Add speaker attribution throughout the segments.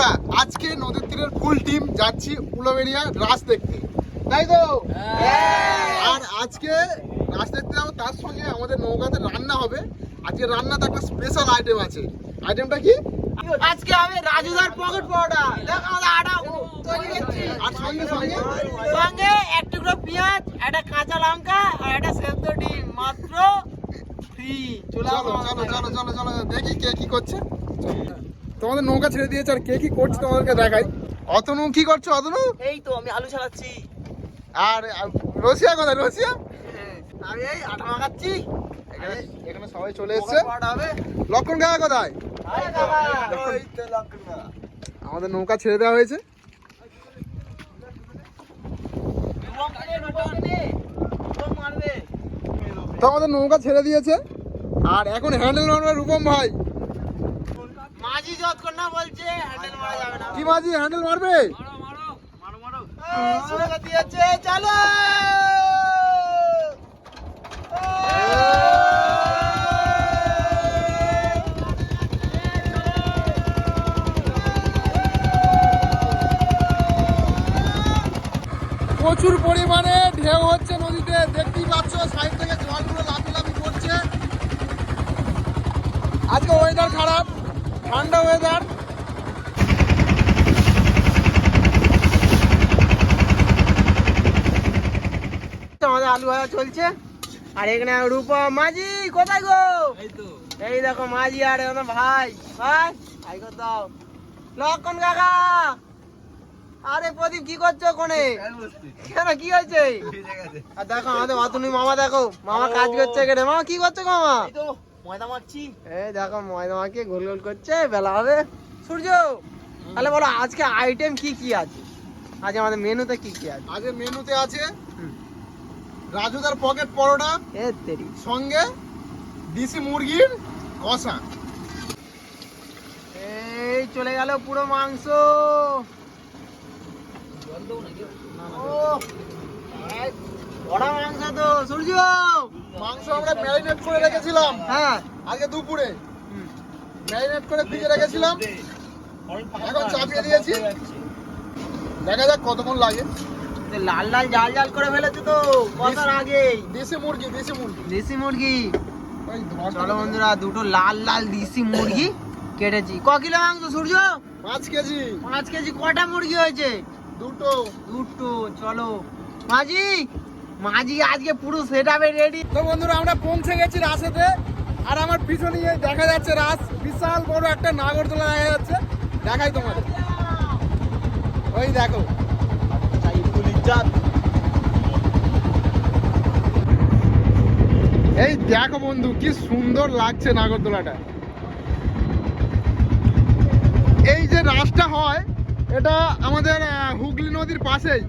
Speaker 1: বন্ধুরা আজকে নদীর তীরের ফুল টিম যাচ্ছি উলোবেরিয়া রাস দেখতে। তাই তো? আর আজকে রাস দেখতে যাব তার সঙ্গে আমাদের নৌকাতে রান্না হবে। আজকে রান্নাতে একটা স্পেশাল আইটেম আছে। আইটেমটা কি?
Speaker 2: আজকে আমি রাজুদার পকেট পাউডার দেখো আটা তৈরি করছি।
Speaker 1: আর সঙ্গে সঙ্গে?
Speaker 2: সঙ্গে এক টুকরো পেঁয়াজ একটা কাঁচা লঙ্কা আর একটা সেদ্ধ ডিম মাত্র ফ্রি চলে
Speaker 1: চলো চলো চলো চলো চলো দেখি কে কি করছে। তোমাদের নৌকা ছেড়ে দিয়েছে আর কে কি করছে তোমাদেরকে দেখাই। অতনু কি করছ অতনু?
Speaker 2: এই তো আমি আলু ছাড়াচ্ছি।
Speaker 1: আর রসিয়া কোথায়? রসিয়া
Speaker 2: আমি এই আটা মাখাচ্ছি।
Speaker 1: এখানে এখানে সবাই চলে এসছে। লক্ষণ কাকা কোথায়? আমাদের নৌকা ছেড়ে দেওয়া হয়েছে। তো আমাদের নৌকা ছেড়ে দিয়েছে। আর এখন হ্যান্ডেল মারবে রূপম ভাই।
Speaker 2: মাঝি যতক্ষণ না বলছে হ্যান্ডেল মারা যাবে না।
Speaker 1: কি মাঝি হ্যান্ডেল মারবে?
Speaker 2: এই, শুরু করে দিয়েছে চলো।
Speaker 1: প্রচুর পরিমাণে ঢেউ হচ্ছে নদীতে। দেখতেই পাচ্ছ সাইড থেকে জলগুলো লাফি লাফি করছে। আজকে ওয়েদার খারাপ। ঠান্ডা ওয়েদার
Speaker 2: আমাদের আলু ভাজা চলছে। আর এখানে রূপা মাঝি কোথায় গো? এই দেখো মাঝি আর ভাই। ভাই ভাই কর দাও লক্ষণ কাকা। আরে প্রদীপ কি করছ কোনে কেন কি হয়েছে? আর দেখো আমাদের অতনি মামা দেখো। মামা কাজ করছে এখানে। মামা কি করছ মামা?
Speaker 3: ময়দা মারছি
Speaker 2: এই দেখো ময়দা মাকে গোল গোল করছে বেলা হবে। সূর্য তাহলে বলো আজকে আইটেম কি কি আছে? আজ আমাদের মেনুতে কি কি আছে?
Speaker 1: আজকে মেনুতে আছে রাজুদার পকেট পরোটা
Speaker 2: এ তেরি।
Speaker 1: সঙ্গে দেশি মুরগির কষা।
Speaker 2: এই চলে গেল পুরো মাংস। ও, বড় মাংস তো সূর্য!
Speaker 1: মাংস আমরা ম্যারিনেট করে রেখেছিলাম।
Speaker 2: হ্যাঁ।
Speaker 1: আজকে দুপুরে। ম্যারিনেট করে ফ্রিজে রেখেছিলাম। এখন চাপিয়ে দিয়েছি। দেখা যাক কতক্ষণ লাগে।
Speaker 2: লাল লাল জাল জাল করে ফেলেছে তো আগে?
Speaker 1: দেশি মুরগি দেশি মুরগি।
Speaker 2: দেশি মুরগি? চলো বন্ধুরা দুটো লাল লাল দেশি মুরগি কেটেছি। ক কিলো মাংস সূর্য?
Speaker 1: পাঁচ কেজি।
Speaker 2: পাঁচ কেজি কটা মুরগি হয়েছে?
Speaker 1: দুটো।
Speaker 2: দুটো চলো। মাঝি? মাঝি আজকে পুরো সেট আপে রেডি
Speaker 1: তো বন্ধুরা, আমরা পৌঁছে গেছি রাসেতে আর আমার পিছনে দেখা যাচ্ছে রাস বিশাল বড় একটা নাগরদোলা দেখা যাচ্ছে। দেখাই তোমাদের। ওই দেখো। এই দেখো বন্ধু, কি সুন্দর লাগছে নাগরদোলাটা। এই যে রাসটা হয়, এটা আমাদের হুগলি নদীর পাশেই।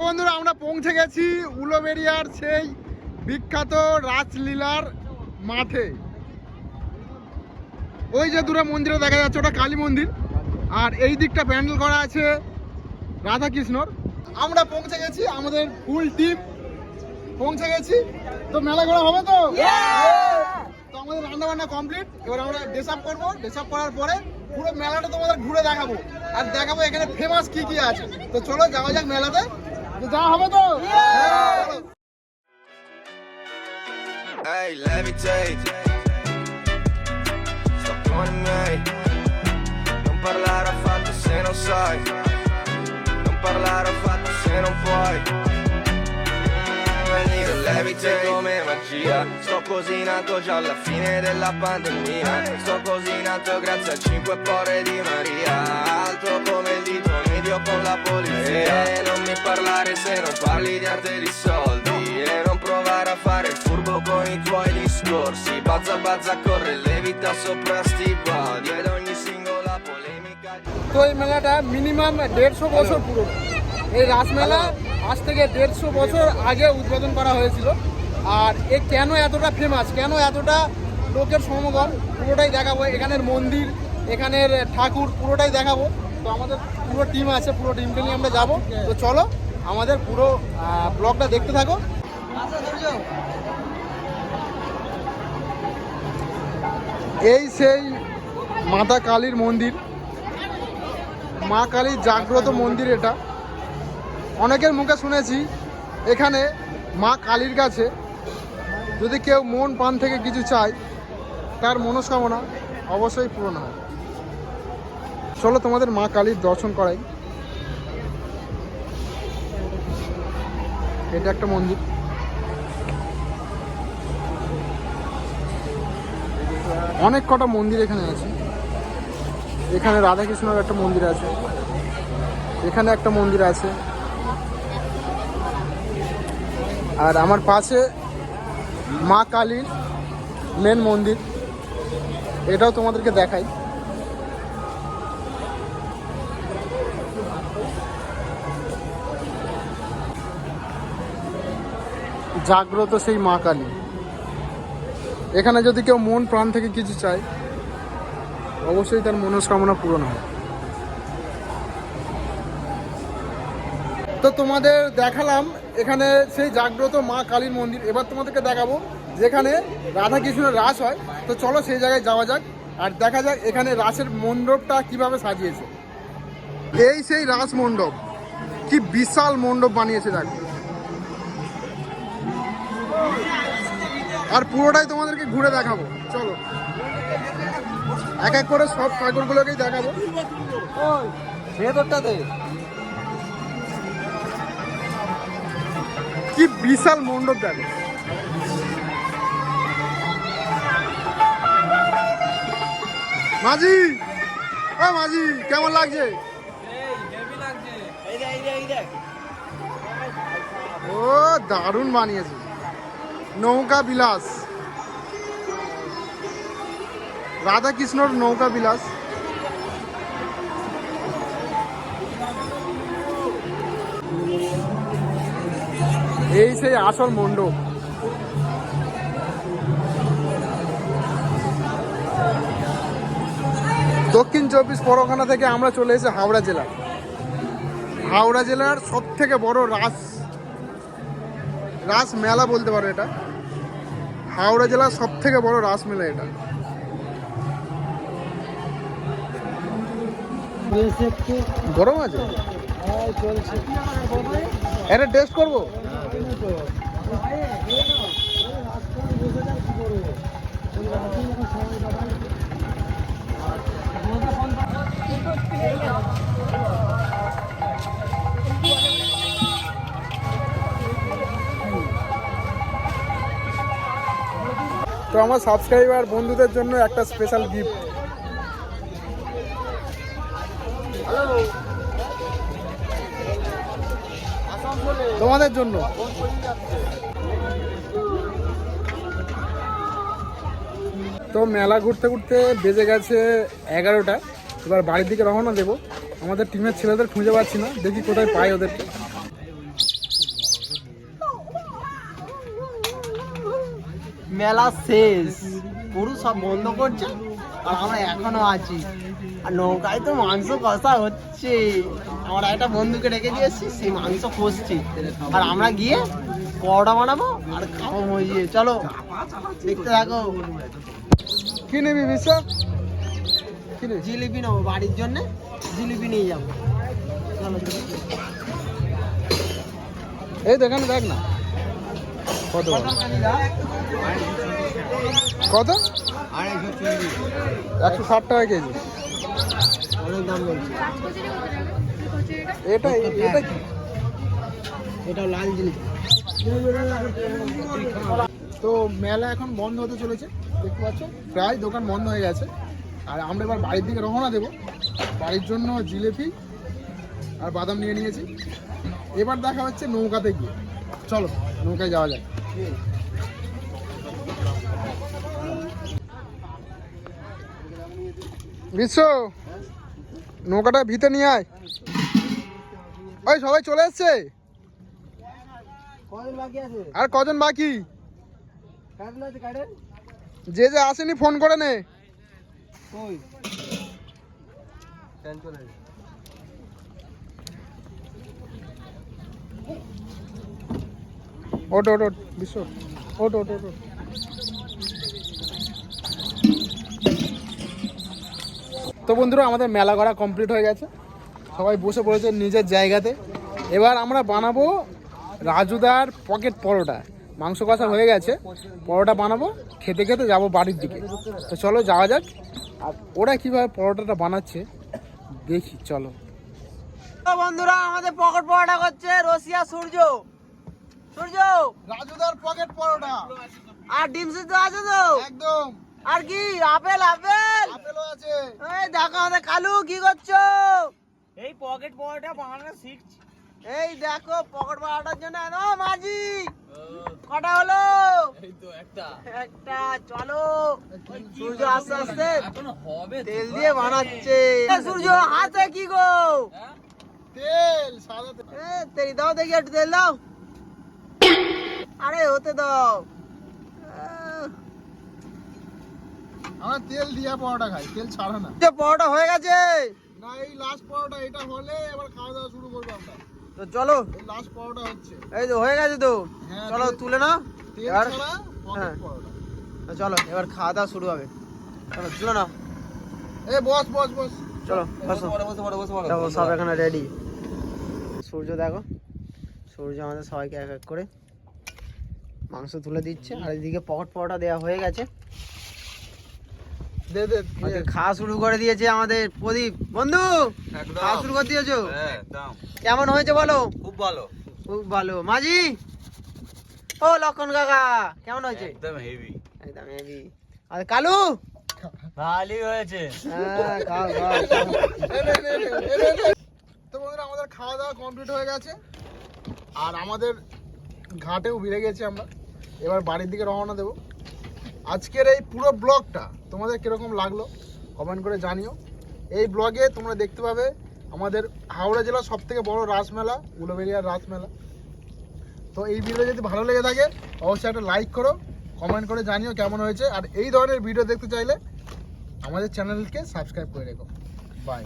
Speaker 1: বন্ধুরা আমরা পৌঁছে গেছি উলোবেরিয়ার সেই বিখ্যাত রাজলীলার মাঠে। ওই যে দূরে মন্দিরে দেখা যাচ্ছে ওটা কালী মন্দির। আর এই দিকটা প্যান্ডেল করা আছে রাধা কৃষ্ণর আমরা পৌঁছে গেছি আমাদের ফুল টিম পৌঁছে গেছি। তো মেলা ঘোরা হবে তো? তো আমাদের রান্না বান্না কমপ্লিট এবার আমরা ড্রেস আপ করব। ড্রেস আপ করার পরে পুরো মেলাটা তোমাদের ঘুরে দেখাবো। আর দেখাবো এখানে ফেমাস কি কি আছে। তো চলো যাওয়া যাক মেলাতে। তো যাওয়া হবে তো চলো।
Speaker 4: Hey, levitate. Sto con i miei. Non parlare affatto se non sai. Non parlare affatto se non puoi. Mm, Venire levitate come magia. Sto così in alto già alla fine della pandemia. Sto così in alto grazie al cinque porre di Maria. Alto come il dito medio con la polizia. Parli di soldi. E non provare a fare il furbo con i tuoi discorsi. Bazza bazza corre levita sopra sti body. Ed ogni singola polemica.
Speaker 1: তো এই মেলাটা minimum দেড়শো বছর পুরনো এই রাসমেলা আজ থেকে দেড়শো বছর আগে উদ্বোধন করা হয়েছিল আর এ কেন এতটা ফেমাস কেন এতটা লোকের সমাগম পুরোটাই দেখাবো এখানের মন্দির এখানের ঠাকুর পুরোটাই দেখাবো তো আমাদের পুরো টিম আছে পুরো টিমকে নিয়ে আমরা যাব তো চলো আমাদের পুরো ব্লগটা দেখতে থাকো। এই সেই মাতা কালীর মন্দির। মা কালীর জাগ্রত মন্দির এটা। অনেকের মুখে শুনেছি, এখানে মা কালীর কাছে যদি কেউ মন প্রাণ থেকে কিছু চায়, তার মনস্কামনা অবশ্যই পূরণ হয়। চলো তোমাদের মা কালীর দর্শন করাই। এটা একটা মন্দির। অনেক কটা মন্দির এখানে আছে। এখানে রাধাকৃষ্ণের একটা মন্দির আছে। এখানে একটা মন্দির আছে। আর আমার পাশে মা কালীর মেন মন্দির। এটাও তোমাদেরকে দেখাই। জাগ্রত সেই মা কালী। এখানে যদি কেউ মন প্রাণ থেকে কিছু চায়, অবশ্যই তার মনস্কামনা পূরণ হয় তো তোমাদের দেখালাম এখানে সেই জাগ্রত মা কালীর মন্দির। এবার তোমাদেরকে দেখাবো যেখানে রাধা কৃষ্ণের রাস হয়। তো চলো সেই জায়গায় যাওয়া যাক আর দেখা যাক এখানে রাসের মণ্ডপটা কীভাবে সাজিয়েছে। এই সেই রাস মণ্ডপ। কি বিশাল মণ্ডপ বানিয়েছে দেখো। আর পুরোটাই তোমাদেরকে ঘুরে দেখাবো। চলো। এক এক করে সব ঠাকুরগুলোকেই দেখাবো।
Speaker 2: ভেতরটাতে।
Speaker 1: কি বিশাল মণ্ডপ দেখো। মাঝি ও মাঝি কেমন লাগছে? ও দারুণ বানিয়েছে। নৌকা বিলাস। রাধা কৃষ্ণর নৌকা বিলাস। এই সেই আসল মণ্ডপ। দক্ষিণ চব্বিশ পরগনা থেকে আমরা চলে এসেছি হাওড়া জেলা। হাওড়া জেলার সব থেকে বড় রাস রাস মেলা বলতে পারো এটা। হাওড়া জেলার সব থেকে বড় রাস মেলা এটা। গরম আছে? এটা টেস্ট করব? তো আমার সাবস্ক্রাইবার বন্ধুদের জন্য একটা স্পেশাল গিফট তোমাদের জন্য। তো মেলা ঘুরতে ঘুরতে বেজে গেছে এগারোটা। এবার বাড়ির দিকে রওনা দেবো। আমাদের টিমের ছেলেদের খুঁজে পাচ্ছি না। দেখি কোথায় পাই ওদেরকে।
Speaker 2: মেলা শেষ। পুরো সব বন্ধ করছে আর আমরা এখনও আছি। আর নৌকায় তো মাংস কষা হচ্ছে। আমরা একটা বন্ধুকে রেখে দিয়েছি সেই মাংস কষছি। আর আমরা গিয়ে পরোটা বানাবো আর খাব মজিয়ে চলো দেখতে থাকো।
Speaker 1: কি নিবি বিশ্ব?
Speaker 2: জিলিপি নেব বাড়ির জন্য জিলিপি নিয়ে যাব।
Speaker 1: এই দেখান দেখ না। কত? কত? একশো ষাট টাকা কেজি।
Speaker 2: দাম
Speaker 1: এটা এটা কি?
Speaker 2: এটা লাল জিলিপি
Speaker 1: তো মেলা এখন বন্ধ হতে চলেছে, দেখতে পাচ্ছ? প্রায় দোকান বন্ধ হয়ে গেছে। আর আমরা এবার বাড়ির দিকে রওনা দেবো। বাড়ির জন্য জিলেপি আর বাদাম নিয়ে নিয়েছি। এবার দেখা হচ্ছে নৌকাতে গিয়ে। চলো, নৌকায় যাওয়া যায় বিশ্ব নৌকাটা ভিতরে নিয়ে আয়। ওই সবাই চলে এসছে? আর কজন বাকি? যে যে আসেনি ফোন করে নে। ওট ওট বিশ্ব। ওট ওট ওট। তো বন্ধুরা, আমাদের মেলা করা কমপ্লিট হয়ে গেছে। সবাই বসে পড়েছে নিজের জায়গাতে। এবার আমরা বানাবো রাজুদার পকেট পরোটা। মাংস কষা হয়ে গেছে। পরোটা বানাবো, খেতে খেতে যাব বাড়ির দিকে। তো চলো যাওয়া যাক। আর ওরা কীভাবে পরোটাটা বানাচ্ছে, দেখি, চলো।
Speaker 2: বন্ধুরা, আমাদের পকেট পরোটা করছে রশিয়া সূর্য। সূর্য!
Speaker 1: রাজুদার পকেট পরোটা।
Speaker 2: আর ডিম সিদ্ধ আছে তো?
Speaker 1: একদম।
Speaker 2: আর কি? Apple apple?
Speaker 1: আপেলও আছে।
Speaker 2: এই দেখো আমাদের কালু কি করছ?
Speaker 3: এই পকেট পরোটা বানানো শিখছি।
Speaker 2: এই দেখো পকেট পড়াটার জন্য ও মাঝি। কটা হলো?
Speaker 3: এই তো একটা।
Speaker 2: একটা চলো। সূর্য আস্তে আস্তে
Speaker 3: হবে
Speaker 2: তেল দিয়ে বানাচ্ছে। সূর্য হাতে কি গো?
Speaker 1: তেল সাদা তেল
Speaker 2: দাও দেখি একটু তেল দাও। আরে হতে দাও।
Speaker 1: আমরা তেল দিয়া পরোটা খাই তেল ছাড়া না।
Speaker 2: যে পরোটা হয়ে গেছে।
Speaker 1: না এই লাস্ট পরোটা এটা হলে এবার খাওয়া দাওয়া শুরু করব আমরা।
Speaker 2: তো চলো।
Speaker 1: এই লাস্ট পরোটা হচ্ছে।
Speaker 2: এই তো হয়ে গেছে তো।
Speaker 1: হ্যাঁ,
Speaker 2: চলো
Speaker 1: তুলে
Speaker 2: না এবার হ্যাঁ।
Speaker 1: পরোটা।
Speaker 2: চলো এবার খাওয়া দাওয়া শুরু হবে। চলো তুলে না
Speaker 1: এ বস বস বস।
Speaker 2: চলো দেখো সব এখানে রেডি সূর্য দেখো। সূর্য আমাদের সবাইকে এক এক করে মাংস তুলে দিচ্ছে আর এদিকে পকট পরোটা দেওয়া হয়ে গেছে।
Speaker 1: দে দে
Speaker 2: খাওয়া শুরু করে দিয়েছে আমাদের প্রদীপ। বন্ধু খাওয়া শুরু করে দিয়েছ?
Speaker 3: হ্যাঁ একদম।
Speaker 2: কেমন হয়েছে বলো?
Speaker 3: খুব ভালো।
Speaker 2: খুব ভালো। মাঝি? ও লক্ষণ কাকা কেমন হয়েছে?
Speaker 3: একদম হেভি
Speaker 2: একদম হেভি আর কালু?
Speaker 3: ভালোই হয়েছে।
Speaker 2: হ্যাঁ খাও।
Speaker 1: তো বন্ধুরা আমাদের খাওয়া দাওয়া কমপ্লিট হয়ে গেছে। আর আমাদের ঘাটেও ভিড়ে গেছি আমরা। এবার বাড়ির দিকে রওনা দেবো। আজকের এই পুরো ব্লগটা তোমাদের কীরকম লাগল কমেন্ট করে জানিও। এই ব্লগে তোমরা দেখতে পাবে আমাদের হাওড়া জেলার সব থেকে বড় রাসমেলা, উলোবেরিয়ার রাসমেলা। তো এই ভিডিও যদি ভালো লেগে থাকে, অবশ্যই একটা লাইক করো কমেন্ট করে জানিও কেমন হয়েছে। আর এই ধরনের ভিডিও দেখতে চাইলে আমাদের চ্যানেলকে সাবস্ক্রাইব করে রেখো। বাই